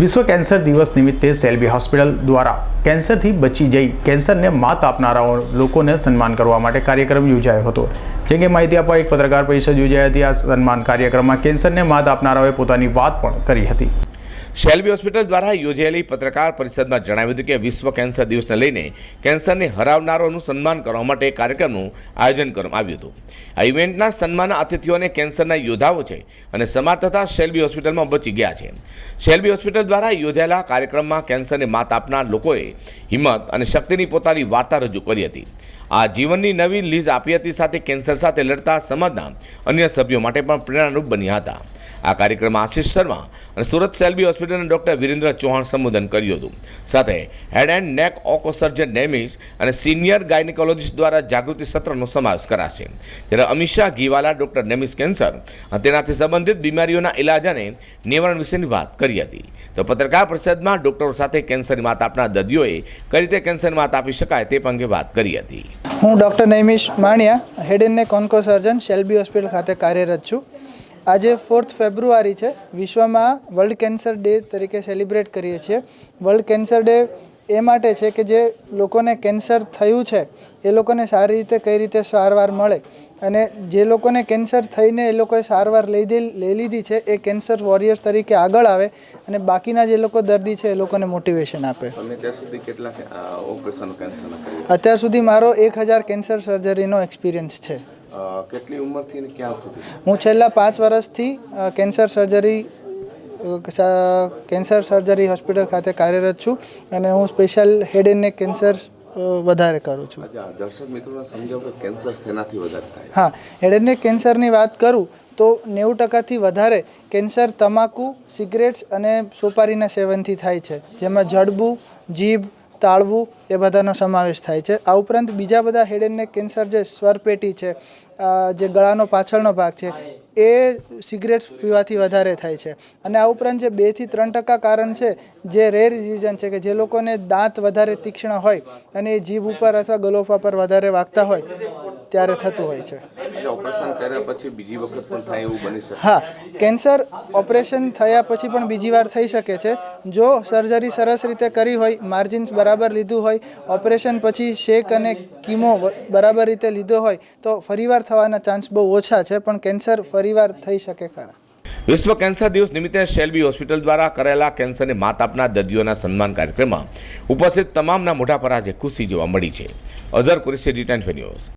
વિશ્વ કેન્સર દિવસ નિમિત્તે સેલ્બી હોસ્પિટલ દ્વારા કેન્સરથી બચી જઈ કેન્સરને માત આપનારાઓ લોકોને સન્માન કરવા માટે કાર્યક્રમ યોજાયો હતો. જેમ કે માહિતી આપવા એક પત્રકાર પરિષદ યોજાઈ હતી. આ સન્માન કાર્યક્રમમાં કેન્સરને માત આપનારાઓએ પોતાની વાત પણ કરી હતી. શેલ્બી હોસ્પિટલ દ્વારા યોજાયેલી પત્રકાર પરિષદમાં જણાવ્યું હતું કે વિશ્વ કેન્સર દિવસને લઈને કેન્સરને હરાવનારોનું સન્માન કરવા માટે કાર્યક્રમનું આયોજન કરવામાં આવ્યું હતું. આ ઇવેન્ટના સન્માન અતિથિઓને કેન્સરના યોદ્ધાઓ છે અને સમાજ તથા શેલ્બી હોસ્પિટલમાં બચી ગયા છે. શેલ્બી હોસ્પિટલ દ્વારા યોજાયેલા કાર્યક્રમમાં કેન્સરને માત આપનાર લોકોએ હિંમત અને શક્તિની પોતાની વાર્તા રજૂ કરી હતી. આ જીવનની નવી લીઝ આપી હતી સાથે કેન્સર સાથે લડતા સમાજના અન્ય સભ્યો માટે પણ પ્રેરણારૂપ બન્યા હતા. આ કાર્યક્રમમાં આશિષ શર્મા અને સુરત સેલ્બી હોસ્પિટલના ડૉક્ટર વિરેન્દ્ર ચૌહાણ સંબોધન કર્યું હતું. સાથે હેડ એન્ડ નેક ઓકોસર્જન ડેમિસ અને સિનિયર ગાયનિકોલોજીસ્ટ દ્વારા જાગૃતિ સત્રનો સમાવેશ કરાશે. ત્યારે અમિષા ઘીવાલા, ડૉક્ટર નેમિસ કેન્સર અને તેનાથી સંબંધિત બીમારીઓના ઇલાજ અને નિવારણ વિશેની વાત કરી હતી. તો પત્રકાર પરિષદમાં ડૉક્ટરો સાથે કેન્સરની માત આપનાર દર્દીઓએ કઈ રીતે કેન્સરની માત આપી શકાય તે અંગે વાત કરી હતી. હું doctor Naimish Maniya, head and neck onco surgeon Shalby hospital ખાતે કાર્યરત છું. આજે ફોર્થ ફેબ્રુઆરી છે. વિશ્વમાં વર્લ્ડ કેન્સર ડે તરીકે સેલિબ્રેટ કરીએ છીએ. વર્લ્ડ કેન્સર ડે એ માટે છે કે જે લોકોને કેન્સર થયું છે એ લોકોને સારી રીતે કઈ રીતે સારવાર મળે અને જે લોકોને કેન્સર થઈને એ લોકોએ સારવાર લઈ લઈ લીધી છે એ કેન્સર વોરિયર્સ તરીકે આગળ આવે અને બાકીના જે લોકો દર્દી છે એ લોકોને મોટિવેશન આપે. અત્યાર સુધી મારો એક હજાર કેન્સર સર્જરીનો એક્સપિરિયન્સ છે. કેટલી ઉંમરથી ક્યાં સુધી? હું છેલ્લા પાંચ વર્ષથી cancer surgery cancer surgery hospital ખાતે કાર્યરત છું અને હું special head and neck cancer વધારે કરું છું. દર્શક મિત્રોને સમજાવો કે કેન્સર શેનાથી વધારે થાય? હા હેડ એન્ડ નેક કેન્સરની વાત કરું તો નેવું ટકાથી વધારે કેન્સર તમાકુ સિગરેટ્સ અને સોપારીના સેવનથી થાય છે જેમાં જડબું જીભ તાળવું એ બધાનો સમાવેશ થાય છે. આ ઉપરાંત બીજા બધા હેડ કેન્સર જે સ્વરપેટી છે જે ગળાનો પાછળનો ભાગ છે, એ સિગરેટ્સ પીવાથી વધારે થાય છે. અને આ ઉપરાંત જે બેથી ત્રણ ટકા કારણ છે, જે રેર રિઝન છે કે જે લોકોને દાંત વધારે તીક્ષ્ણ હોય અને એ જીભ ઉપર અથવા ગલોફા પર વધારે વાગતા હોય ત્યારે થતું હોય છે. ઓપરેશન કર્યા પછી બીજી વખત પણ થાય એવું બની શકે? હા કેન્સર ઓપરેશન થયા પછી પણ બીજી વાર થઈ શકે છે. જો સર્જરી સરસ રીતે કરી હોય માર્જિન્સ બરાબર લીધું હોય ઓપરેશન પછી શેક અને કીમો બરાબર રીતે લીધો હોય તો ફરીવાર થવાના ચાન્સ બહુ ઓછા છે પણ કેન્સર ફરીવાર થઈ શકે ખરા. વિશ્વ કેન્સર દિવસ નિમિત્તે શેલ્બી હોસ્પિટલ દ્વારા કરેલા કેન્સરને માત આપનાર દર્દીઓના સન્માન કાર્યક્રમમાં ઉપસ્થિત તમામના મોઢા પર આજે ખુશી જોવા મળી છે. Azhar Qureshi return news.